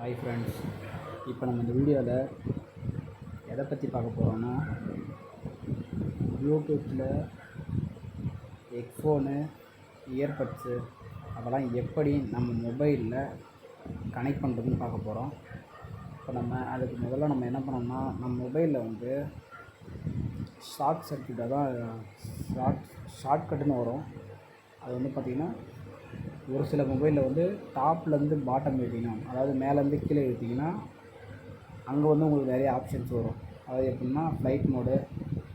Hi friends இப்போ நம்ம இந்த வீடியோவில் எதை பற்றி பார்க்க போகிறோம்னா ப்ளூடூத்தில் ஹெட்ஃபோனு இயர்பட்ஸு அதெல்லாம் எப்படி நம்ம மொபைலில் கனெக்ட் பண்ணுறதுன்னு பார்க்க போகிறோம் இப்போ நம்ம அதுக்கு முதல்ல நம்ம என்ன பண்ணோம்னா நம்ம மொபைலில் வந்து ஷார்ட் சர்க்கியூட்டாக தான் ஷார்ட் ஷார்ட்கட்டுன்னு வரும். அது வந்து பார்த்திங்கன்னா ஒரு சில மொபைலில் வந்து டாப்லேருந்து பாட்டம் எழுதிக்கணும் அதாவது மேலேருந்து கீழே எழுதிங்கன்னா அங்கே வந்து உங்களுக்கு நிறைய ஆப்ஷன்ஸ் வரும். அதாவது எப்படின்னா ஃப்ளைட் மோடு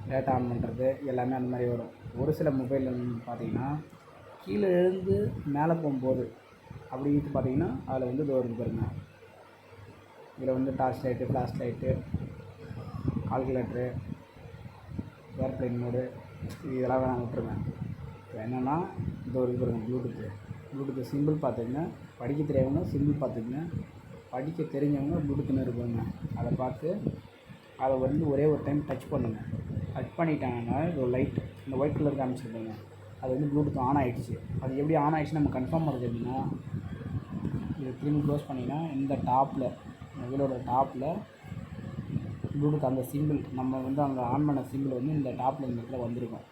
டேட்டா ஆன் பண்ணுறது எல்லாமே அந்த மாதிரி வரும். ஒரு சில மொபைலில் பார்த்தீங்கன்னா கீழே எழுந்து மேலே போகும்போது அப்படின்ட்டு பார்த்தீங்கன்னா அதில் வந்து இது பாருங்க. இதில் வந்து torch light flash light calculator airplane mode இதெல்லாம் நான் விட்டுருவேன். இப்போ என்னென்னா இது ஒரு இது ப்ளூடூத்து ப்ளூடூத் சிம்பிள் பார்த்துக்குங்க. படிக்க தெரியாதவங்க சிம்பிள் பார்த்துக்குங்க. படிக்க தெரிஞ்சவங்க ப்ளூடூத்னு இருக்குங்க அதை பார்த்து அதை வந்து ஒரே ஒரு டைம் டச் பண்ணுங்கள் டச் பண்ணிட்டாங்கன்னா இது ஒரு லைட் இந்த ஒயிட் கலர் காமிச்சிருப்பாங்க அது வந்து ப்ளூடூத் ஆன் ஆகிடுச்சு அது எப்படி ஆன் ஆகிடுச்சு நம்ம கன்ஃபார்ம் பண்ணுறது எப்படின்னா இதை திரும்பி க்ளோஸ் பண்ணிங்கன்னா இந்த டாப்பில் மொபைலோட டாப்பில் ப்ளூடூத் அந்த சிம்பிள் நம்ம வந்து அங்கே ஆன் பண்ண சிம்பிள் வந்து இந்த டாப்பில் இந்த இடத்துல வந்திருக்கும்.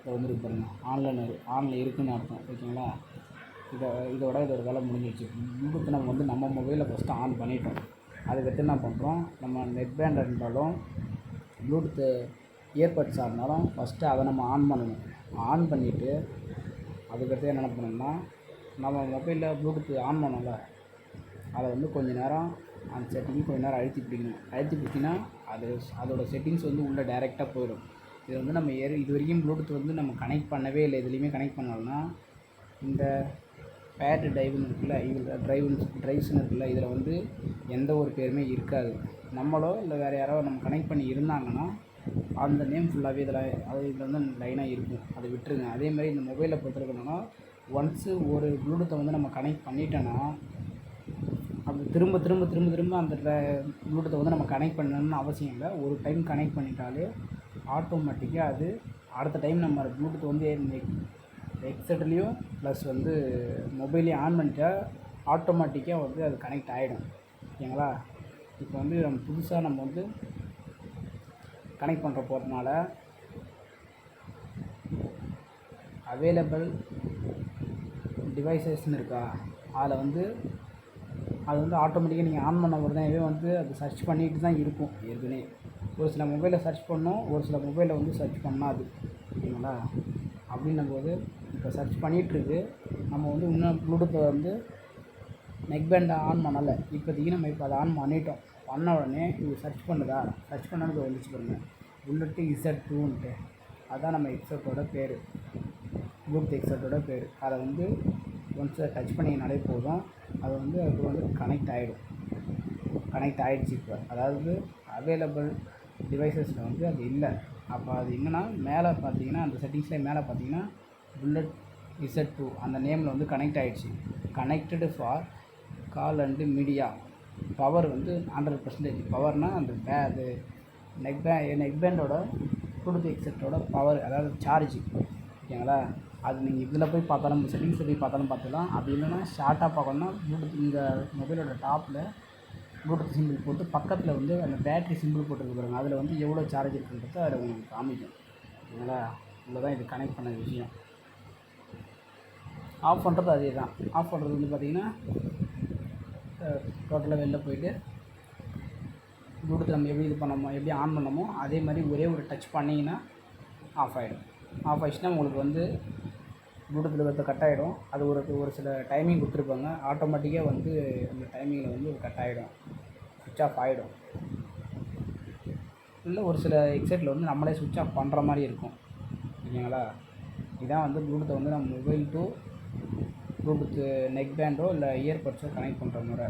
இதை வந்துருக்கு பாருங்கள் ஆன்லைன் ஆனில் இருக்குன்னு அர்த்தம். ஓகேங்களா? இதை இதோட இதோட வேலை முடிஞ்சிடுச்சு. ப்ளூடூத் நம்ம வந்து நம்ம மொபைலில் ஃபஸ்ட்டு ஆன் பண்ணிட்டோம். அதுக்கடுத்து என்ன பண்ணுறோம் நம்ம நெட் பேண்ட் இருந்தாலும் ப்ளூடூத்து இயர்பட்ஸாக இருந்தாலும் ஃபஸ்ட்டு அதை நம்ம ஆன் பண்ணணும். ஆன் பண்ணிவிட்டு அதுக்கடுத்து என்ன பண்ணணும்னா நம்ம மொபைலில் ப்ளூடூத் ஆன் பண்ணோம்ல அதை வந்து கொஞ்ச நேரம் அந்த செட்டிங் கொஞ்ச நேரம் அழுத்தி பிடிக்கணும். அழுத்தி பிடிச்சிங்கன்னா அது அதோட செட்டிங்ஸ் வந்து உள்ளே டைரெக்டாக போயிடும். இது வந்து நம்ம ஏறி இது வரைக்கும் ப்ளூடூத் வந்து நம்ம கனெக்ட் பண்ணவே இல்லை. எதுலேயுமே கனெக்ட் பண்ணலன்னா இந்த பேட் டைவ்னு இருக்குல்ல இதில் ட்ரைவ் ட்ரைவ்ஸ்னு இருக்குல்ல இதில் வந்து எந்த ஒரு பேருமே இருக்காது. நம்மளோ இல்லை வேறு யாரோ நம்ம கனெக்ட் பண்ணி இருந்தாங்கன்னா அந்த நேம் ஃபுல்லாகவே இதில் அது இதில் வந்து லைனாக இருக்கும். அதை விட்டுருங்க. அதே மாதிரி இந்த மொபைலை பொறுத்திருக்கணும்னா ஒன்ஸு ஒரு ப்ளூடூத்தை வந்து நம்ம கனெக்ட் பண்ணிட்டோன்னா அது திரும்ப திரும்ப திரும்ப திரும்ப அந்த ப்ளூடூத்தை வந்து நம்ம கனெக்ட் பண்ணணும்னு அவசியம் இல்லை. ஒரு டைம் கனெக்ட் பண்ணிட்டாலே ஆட்டோமேட்டிக்காக அது அடுத்த டைம் நம்ம ப்ளூடூத் வந்து ஹெட்செட்லேயும் ப்ளஸ் வந்து மொபைலையும் ஆன் பண்ணிட்டா ஆட்டோமேட்டிக்காக வந்து அது கனெக்ட் ஆகிடும் ஓகேங்களா? இப்போ வந்து நம்ம புதுசாக நம்ம வந்து கனெக்ட் பண்ணுற போகிறதுனால அவைலபிள் டிவைசஸ்னு இருக்கா? அதில் வந்து அது வந்து ஆட்டோமேட்டிக்காக நீங்கள் ஆன் பண்ண உடனேவே வந்து அது சர்ச் பண்ணிட்டு தான் இருக்கும் ஏற்கனவே. ஒரு சில மொபைலில் சர்ச் பண்ணோம் ஒரு சில மொபைலில் வந்து சர்ச் பண்ணாது. ஓகேங்களா? அப்படின்னும் போது இப்போ சர்ச் பண்ணிகிட்ருக்கு நம்ம வந்து இன்னும் ப்ளூடூத்தை வந்து நெக் பேண்டை ஆன் பண்ணலை. இப்போதைக்கு நம்ம இப்போ அதை ஆன் பண்ணிட்டோம். பண்ண உடனே இது சர்ச் பண்ணுதா? சர்ச் பண்ணது வந்துச்சு பாருங்க. புல்லட்டு இசட் டூன்ட்டு அதுதான் நம்ம எக்ஸட்டோட பேர். ப்ளூடூத் எக்ஸட்டோட பேர். அதை வந்து ஒன்ஸ் டச் பண்ணிங்கனாலே போதும். அது வந்து அது வந்து கனெக்ட் ஆகிடும் கனெக்ட் ஆகிடுச்சு இப்போ. அதாவது அவைலபிள் டிவைசஸில் வந்து அது இல்லை. அப்போ அது என்னென்னா மேலே பார்த்தீங்கன்னா அந்த செட்டிங்ஸ்லேயே மேலே பார்த்தீங்கன்னா புல்லட் இசட் டூ அந்த நேமில் வந்து கனெக்ட் ஆகிடுச்சு connected for call and media power வந்து ஹண்ட்ரட் பர்சன்டேஜ் பவர்னால் அந்த பே அது நெக் பே நெக் பேண்டோட ப்ளூடூத் எக்ஸெட்டோட பவர் அதாவது சார்ஜ் ஓகேங்களா? அது நீங்கள் இதில் போய் பார்த்தாலும் செட்டிங்ஸில் போய் பார்த்தாலும் பார்த்துக்கலாம். அப்படி இல்லைன்னா ஷார்ட்டாக பார்க்கணுன்னா ப்ளூடூத் இந்த மொபைலோட டாப்பில் ப்ளூடூத் சிம்பிள் போட்டு பக்கத்தில் வந்து அந்த பேட்ரி சிம்பிள் போட்டுருக்குறாங்க அதில் வந்து எவ்வளோ சார்ஜ் இருக்குன்றது அதில் உங்களுக்கு காமிக்கும். அதனால் இவ்வளோ தான் இது கனெக்ட் பண்ண விஷயம். ஆஃப் பண்ணுறது அதே தான் ஆஃப் பண்ணுறது வந்து பார்த்திங்கன்னா டோட்டலாக வெளில போயிட்டு ப்ளூடூத் நம்ம எப்படி இது பண்ணமோ எப்படி ஆன் பண்ணமோ அதே மாதிரி ஒரே ஒரு டச் பண்ணிங்கன்னா ஆஃப் ஆகிடும் ஆஃப் ஆகிடுச்சுன்னா உங்களுக்கு வந்து ப்ளூடூத்தில் இருக்கிறது கட் ஆகிடும் அது ஒரு ஒரு சில டைமிங் கொடுத்துருப்பாங்க. ஆட்டோமேட்டிக்காக வந்து அந்த டைமிங்கில் வந்து கட் ஆகிடும் சுவிட்ச் ஆஃப் ஆகிடும் இல்லை ஒரு சில எக்ஸைட்டில் வந்து நம்மளே சுவிட்ச் ஆஃப் பண்ணுற மாதிரி இருக்கும். ஓகேங்களா இதான் வந்து ப்ளூடூத்தை வந்து நம்ம மொபைல் டு ப்ளூடூத்து நெக் பேண்டோ இல்லை இயர்பட்ஸோ கனெக்ட் பண்ணுற முறை.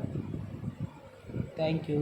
தேங்க்யூ